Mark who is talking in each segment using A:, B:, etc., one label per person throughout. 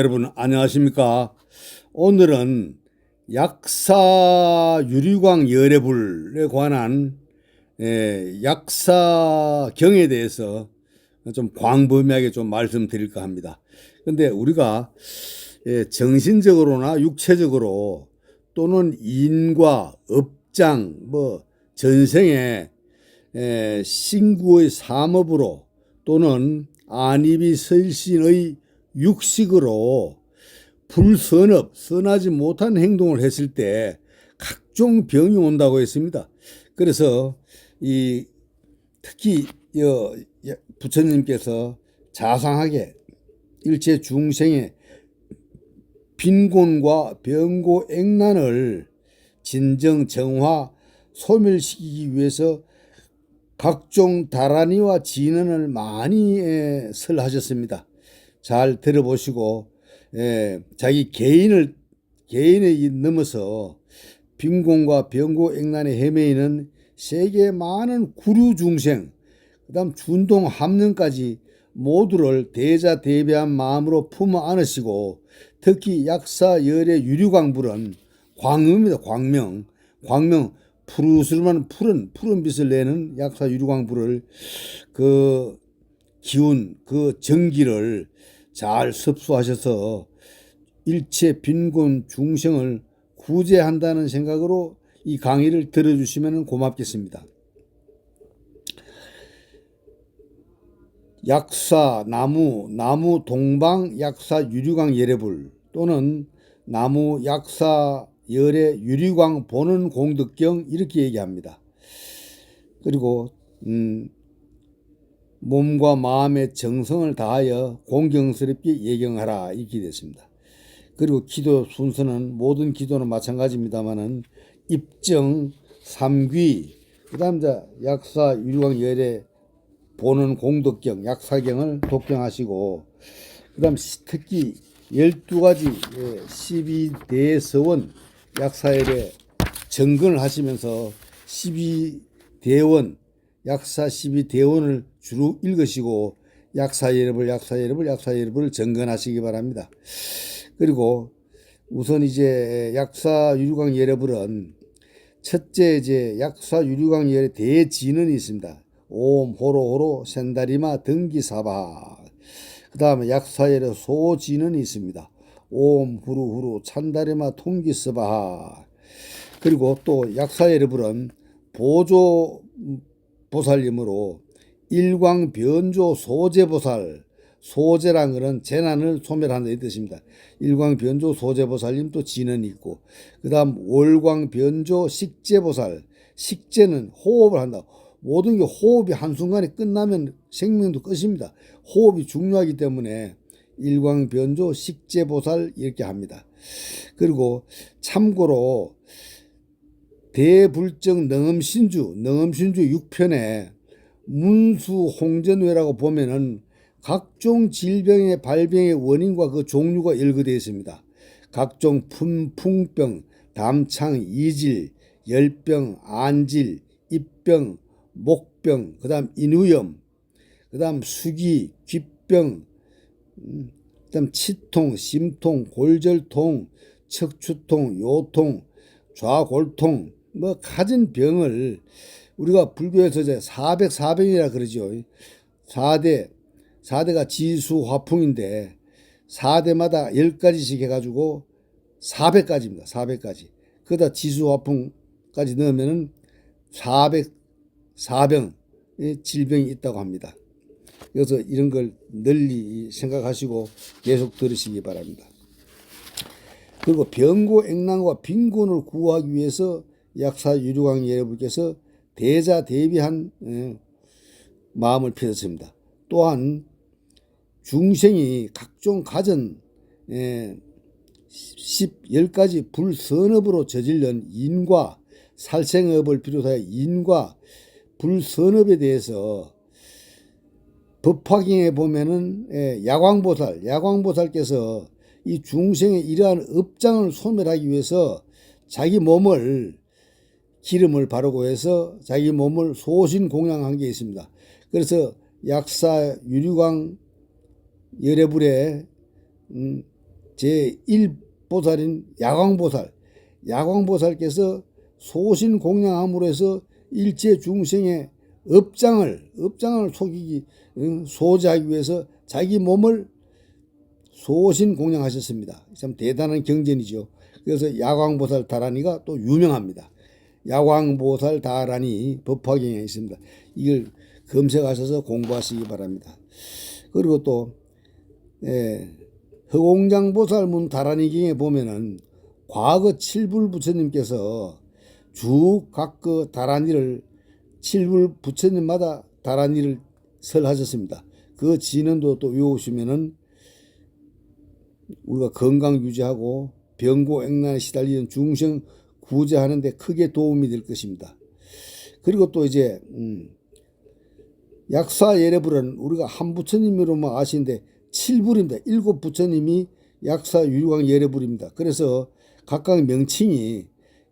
A: 아, 여러분 안녕하십니까? 오늘은 약사 유리광 열애불에 관한 에, 약사경에 대해서 좀 광범위하게 좀 말씀드릴까 합니다. 근데 우리가 예, 정신적으로나 육체적으로 또는 인과 업장 뭐 전생에 에, 신구의 삼업으로 또는 안입이 설신의 육식으로 불선업, 선하지 못한 행동을 했을 때 각종 병이 온다고 했습니다. 그래서 이 특히 여 부처님께서 자상하게 일체 중생의 빈곤과 병고 액난을 진정 정화 소멸시키기 위해서 각종 다라니와 진언을 많이 에, 설하셨습니다. 잘 들어보시고 에, 자기 개인을 개인에 넘어서 빈곤과 병고 액난에 헤매이는 세계 많은 구류 중생, 그다음 준동 함령까지 모두를 대자 대비한 마음으로 품어 안으시고 특히 약사 열의 유류광불은 광명입니다. 광명, 광명 푸르스름한 푸른 푸른 빛을 내는 약사 유류광불을 그 기운 그 전기를 잘 섭수하셔서 일체 빈곤 중생을 구제한다는 생각으로 이 강의를 들어주시면 고맙겠습니다. 약사 나무 나무 동방 약사 유리광 예례불 또는 나무 약사 열의 유리광 보는 공덕경 이렇게 얘기합니다. 그리고 음, 몸과 마음의 정성을 다하여 공경스럽게 예경하라 이렇게 됐습니다. 그리고 기도 순서는 모든 기도는 마찬가지입니다만은 입정, 삼귀, 그다음 자 약사 유리광 열의 보는 공덕경, 약사경을 독경하시고 그다음 특히 12가지 12대서원 약사열의 정근을 하시면서 12대원 약사 12대원을 주로 읽으시고 약사예법을 약사예법을 약사예법을 정근하시기 바랍니다. 그리고 우선 이제 약사 유류광 예법은 첫째 이제 약사 유류광 열의 대진언이 있습니다. 옴 호로 호로 센다리마 등기사바 그 다음에 약사열의 소진언이 있습니다. 옴 후루 후루 찬다리마 통기스바 그리고 또 약사열의 불은 보조 보살님으로 일광 변조 소제보살 소제란 것은 재난을 소멸한다 이 뜻입니다. 일광 변조 소제보살님 또 진언이 있고 그다음 월광 변조 식제보살 식제는 호흡을 한다. 모든 게 호흡이 한순간에 끝나면 생명도 끝입니다. 호흡이 중요하기 때문에 일광 변조 식제보살 이렇게 합니다. 그리고 참고로 대불정 능엄신주 능엄신주 6편에 문수 홍전회라고 보면은 각종 질병의 발병의 원인과 그 종류가 일거되어 있습니다. 각종 품풍병, 담창, 이질, 열병, 안질, 입병, 목병, 그 다음 인후염, 그 다음 수기, 귓병, 음, 그다음 치통, 심통, 골절통, 척추통, 요통, 좌골통, 뭐 가진 병을 우리가 불교에서 이제 404병이라 그러죠. 4대 4대가 지수 화풍인데 4대마다 10가지씩 해가지고 400가지입니다. 400가지. 그다 지수 화풍까지 넣으면은 404병의 질병이 있다고 합니다. 그래서 이런 걸 널리 생각하시고 계속 들으시기 바랍니다. 그리고 병고 액난과 빈곤을 구하기 위해서 약사 유류광 예배께서 대자 대비한 마음을 펴셨습니다. 또한 중생이 각종 가전 십, 열가지 불선업으로 저질른 인과 살생업을 비롯하여 인과 불선업에 대해서 법화경에 보면은 야광보살, 야광보살께서 이 중생의 이러한 업장을 소멸하기 위해서 자기 몸을 기름을 바르고 해서 자기 몸을 소신 공양한 게 있습니다. 그래서 약사 유리광 열애불의 음, 제1보살인 야광보살, 야광보살께서 소신 공양함으로 해서 일체 중생의 업장을 업장을 속이기 응, 소지하기 위해서 자기 몸을 소신 공양하셨습니다. 참 대단한 경전이죠. 그래서 야광보살 다란이가 또 유명합니다. 야광보살 다란이 법화경에 있습니다. 이걸 검색하셔서 공부하시기 바랍니다. 그리고 또 예, 허공장보살문 다란이경에 보면은 과거 칠불 부처님께서 주 각그 다란이를 칠불 부처님마다 다란이를 설하셨습니다. 그 진언도 또 외우시면은 우리가 건강 유지하고 병고 액난에 시달리는 중생 구제하는 데 크게 도움이 될 것입니다. 그리고 또 이제 음, 약사 예례불은 우리가 한 부처님으로만 아시는데 칠불입니다. 일곱 부처님이 약사 유광 예례불입니다. 그래서 각각 명칭이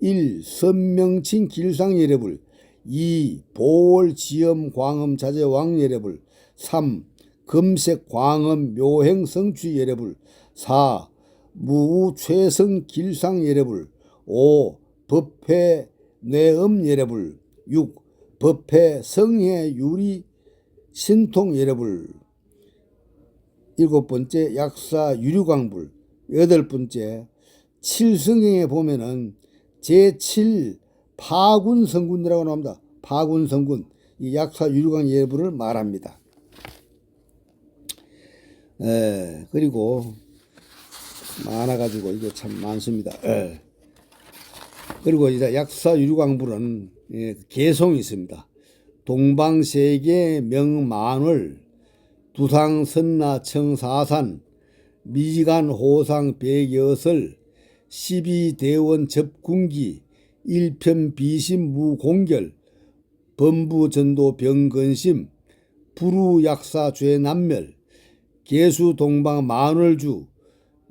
A: 1. 선명칭 길상 예례불 2. 보월 지엄 광음 자재 왕 예례불 3. 금색 광음 묘행 성취 예례불 4. 무우 최성 길상 예례불 5. 법회 뇌음 예례불 6. 법회 성해 유리 신통 예례불 일곱 번째 약사 유류광불 여덟 번째 칠성경에 보면은 제7 파군 성군이라고 나옵니다. 파군 성군 이 약사 유류광 예불을 말합니다. 에, 그리고 많아가지고 이게 참 많습니다. 에. 그리고 이제 약사 유류광불은 예, 개성이 있습니다. 동방세계 명만월 두상 선나 청 사산 미지간 호상 백여설 십이대원 접군기 일편 비심 무공결 범부전도 병근심 부루약사 죄남멸 개수 동방 만월주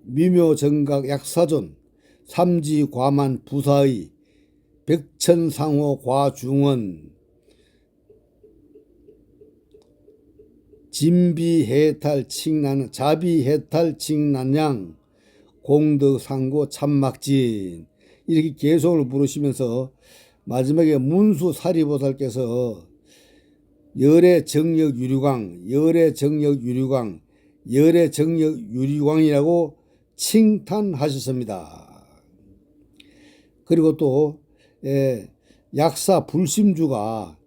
A: 미묘정각 약사존 삼지과만 부사의 백천상호 과중원 진비해탈 칭난 자비해탈 칭난양 공덕상고 참막진 이렇게 개성을 부르시면서 마지막에 문수 사리보살께서 열의 정력 유류광 열의 정력 유류광 열의 정력 유류광이라고 칭탄하셨습니다. 그리고 또 예, 약사 불심주가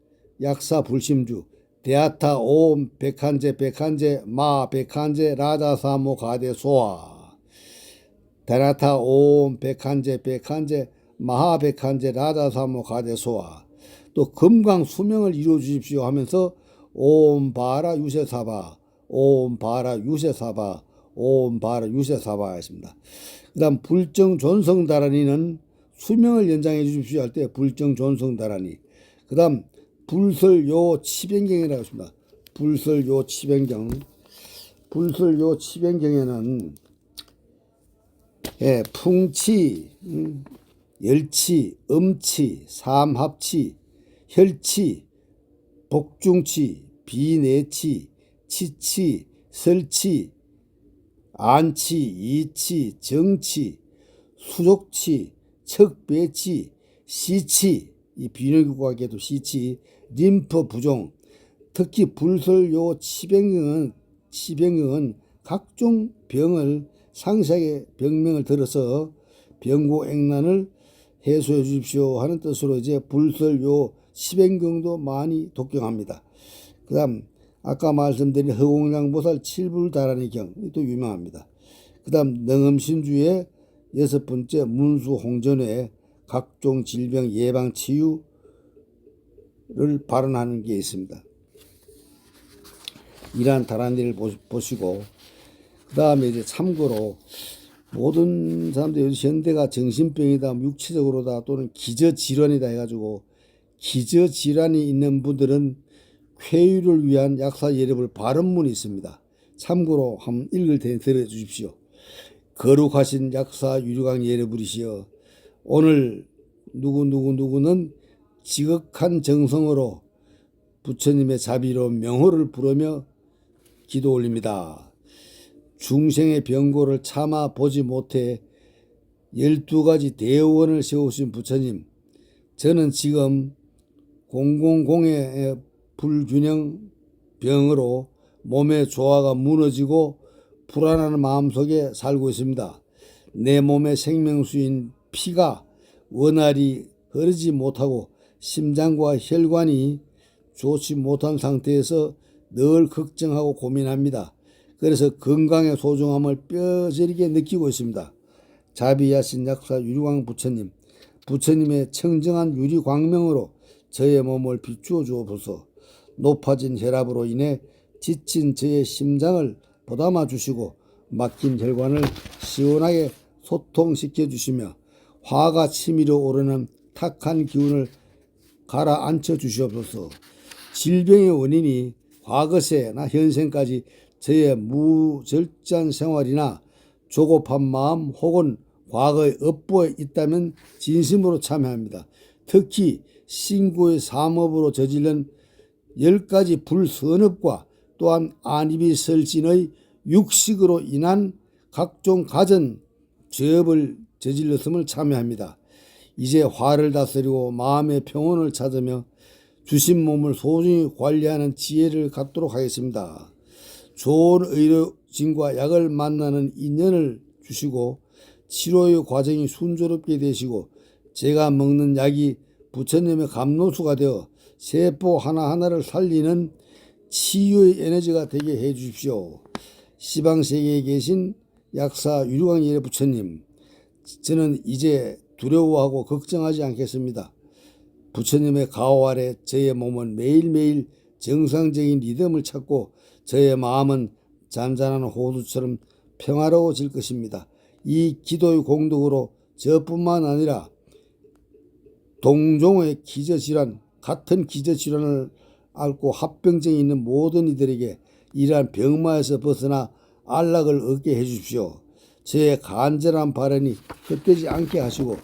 A: 약사 불심주 대아타 옴 백한제 백한제 마 백한제 라다사모 가데 소아. 대나타 옴 백한제 백한제 마하 백한제 라다사모 가데 소아. 또 금강 수명을 이루어 주십시오 하면서 옴 바라 유세사바. 옴 바라 유세사바. 옴 바라 유세사바 했습니다. 그 다음 불정 존성 다란이는 수명을 연장해 주십시오 할 때 불정 존성 다란이 그다음 불설요 치변경이라고 했습니다. 불설요 치변경. 불설요 치변경에는 예, 풍치, 음, 열치, 음치, 삼합치, 혈치, 복중치, 비내치, 치치, 설치, 안치, 이치, 정치, 수족치, 척배치, 시치, 이 비뇨기과학에도 시치, 림프 부종, 특히 불설요 치병경은 치병경은 각종 병을 상세하게 병명을 들어서 병고액난을 해소해 주십시오 하는 뜻으로 이제 불설요 치병경도 많이 독경합니다. 그 다음 아까 말씀드린 허공장보살 칠불다라니 경도 유명합니다. 그 다음 능음신주의 여섯 번째 문수홍전회 각종 질병 예방 치유 를 발언하는 게 있습니다. 이러한 다란이를 보시고 그 다음에 이제 참고로 모든 사람들이 현대가 정신병이다, 육체적으로다 또는 기저질환이다 해가지고 기저질환이 있는 분들은 쾌유를 위한 약사 예립을 발언문이 있습니다. 참고로 한번 읽을 테니 들어주십시오. 거룩하신 약사 유류강 예례부리시여 오늘 누구누구누구는 지극한 정성으로 부처님의 자비로 명호를 부르며 기도 올립니다. 중생의 병고를 참아 보지 못해 열두 가지 대원을 세우신 부처님, 저는 지금 공공공의 불균형 병으로 몸의 조화가 무너지고 불안한 마음 속에 살고 있습니다. 내 몸의 생명수인 피가 원활히 흐르지 못하고 심장과 혈관이 좋지 못한 상태에서 늘 걱정하고 고민합니다. 그래서 건강의 소중함을 뼈저리게 느끼고 있습니다. 자비하신 약사 유리광 부처님, 부처님의 청정한 유리광명으로 저의 몸을 비추어 주옵소서. 높아진 혈압으로 인해 지친 저의 심장을 보담아 주시고 막힌 혈관을 시원하게 소통시켜 주시며 화가 치밀어 오르는 탁한 기운을 가라앉혀 주시옵소서. 질병의 원인이 과거세나 현생까지 저의 무절제한 생활이나 조급한 마음 혹은 과거의 업보에 있다면 진심으로 참여합니다. 특히 신고의 삼업으로 저지른 열 가지 불선업과 또한 안입이 설진의 육식으로 인한 각종 가전 죄업을 저질렀음을 참여합니다. 이제 화를 다스리고 마음의 평온을 찾으며 주신 몸을 소중히 관리하는 지혜를 갖도록 하겠습니다. 좋은 의료진과 약을 만나는 인연을 주시고 치료의 과정이 순조롭게 되시고 제가 먹는 약이 부처님의 감노수가 되어 세포 하나하나를 살리는 치유의 에너지가 되게 해 주십시오. 시방 세계에 계신 약사 예례 부처님, 저는 이제 두려워하고 걱정하지 않겠습니다. 부처님의 가호 아래 저의 몸은 매일매일 정상적인 리듬을 찾고 저의 마음은 잔잔한 호수처럼 평화로워질 것입니다. 이 기도의 공덕으로 저뿐만 아니라 동종의 기저질환, 같은 기저질환을 앓고 합병증이 있는 모든 이들에게 이러한 병마에서 벗어나 안락을 얻게 해주십시오. 제 간절한 바람이 헛되지 않게 하시고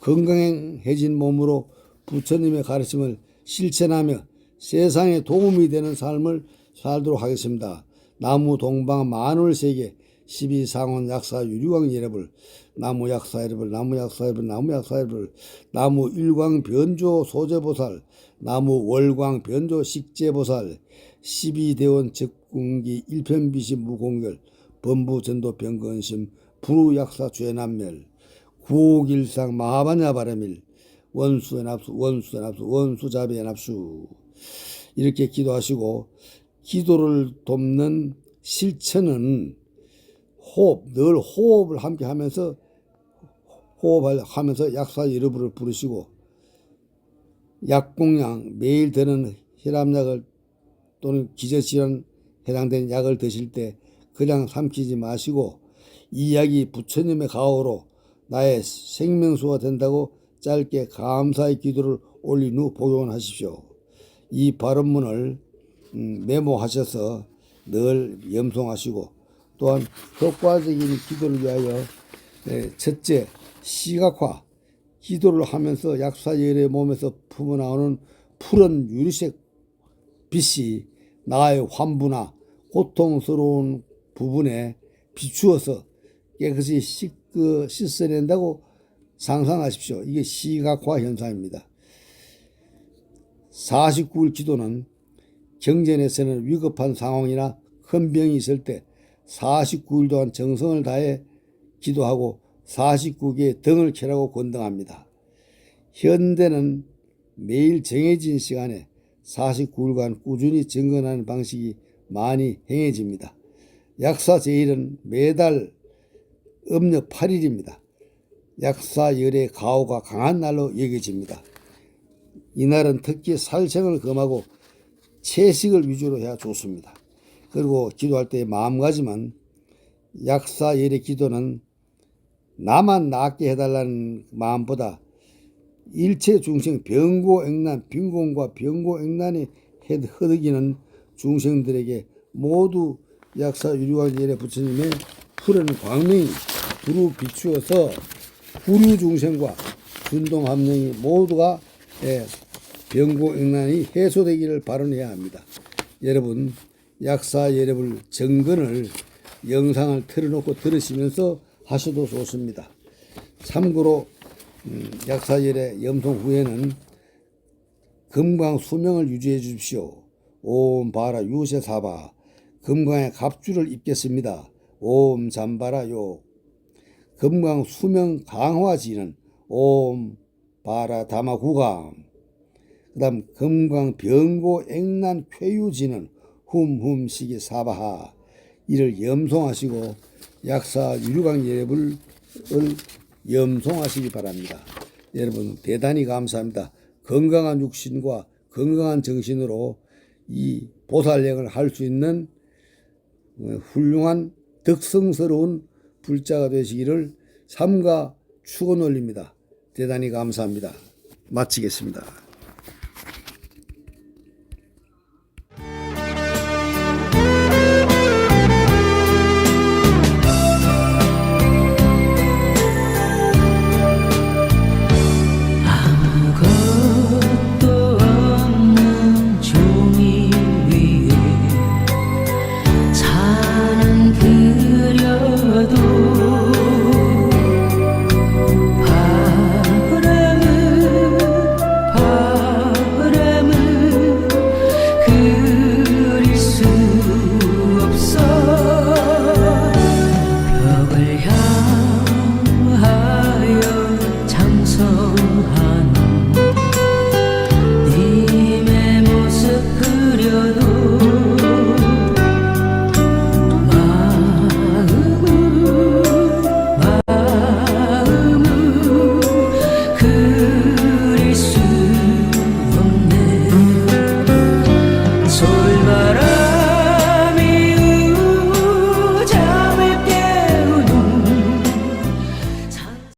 A: 건강해진 몸으로 부처님의 가르침을 실천하며 세상에 도움이 되는 삶을 살도록 하겠습니다. 나무 동방 만월세계 12상원 약사 유리광 예reb을 나무 약사 예reb을 나무 약사 예reb을 나무 약사 예reb을 나무 일광 변조 소제보살 나무 월광 변조 식제보살 12대원 적궁기 일편비시 무공결 범부전도 병건심 부루약사 죄난멸 구옥일상 마하바냐 바람일 납수 원수자비의 납수. 이렇게 기도하시고 기도를 돕는 실천은 호흡 늘 호흡을 함께 하면서 호흡을 하면서 약사 여러분을 부르시고 약공량 매일 드는 혈압약을 또는 기저질환 해당되는 약을 드실 때 그냥 삼키지 마시고 이 약이 부처님의 가호로 나의 생명수가 된다고 짧게 감사의 기도를 올린 후 복용하십시오. 이 발언문을 음, 메모하셔서 늘 염송하시고 또한 효과적인 기도를 위하여 네, 첫째 시각화 기도를 하면서 약사열의 몸에서 품어나오는 푸른 유리색 빛이 나의 환부나 고통스러운 부분에 비추어서 깨끗이 씻그, 씻어낸다고 상상하십시오. 이게 시각화 현상입니다. 49일 기도는 경전에서는 위급한 상황이나 큰 병이 있을 때 49일 동안 정성을 다해 기도하고 49개의 등을 켜라고 권등합니다. 현대는 매일 정해진 시간에 49일간 꾸준히 정건하는 방식이 많이 행해집니다. 약사 제일은 매달 음력 8일입니다. 약사열의 가호가 강한 날로 여겨집니다. 이날은 특히 살생을 금하고 채식을 위주로 해야 좋습니다. 그리고 기도할 때 마음가짐은 약사열의 기도는 나만 낫게 해달라는 마음보다 일체 중생 병고액난 빈곤과 병고액난이 허덕이는 중생들에게 모두 약사 유리왕 예례 부처님의 푸른 광명이 두루 비추어서 구류 중생과 준동 함령이 모두가 예, 병고액난이 해소되기를 바라해야 합니다. 여러분 약사 여러분 정근을 영상을 틀어놓고 들으시면서 하셔도 좋습니다. 참고로 음, 약사절의 염송 후에는 금강 수명을 유지해 주십시오. 옴 바라 유세사바 금강의 갑주를 입겠습니다. 옴 잠바라요 금강 수명 강화지는 옴 바라 다마구강 그다음 금강 병고 액난 쾌유지는 훔훔시기 사바하 이를 염송하시고 약사 유류강 예불을 염송하시기 바랍니다. 여러분 대단히 감사합니다. 건강한 육신과 건강한 정신으로 이 보살행을 할 수 있는 어, 훌륭한 덕성스러운 불자가 되시기를 삼가 축원 올립니다. 대단히 감사합니다. 마치겠습니다.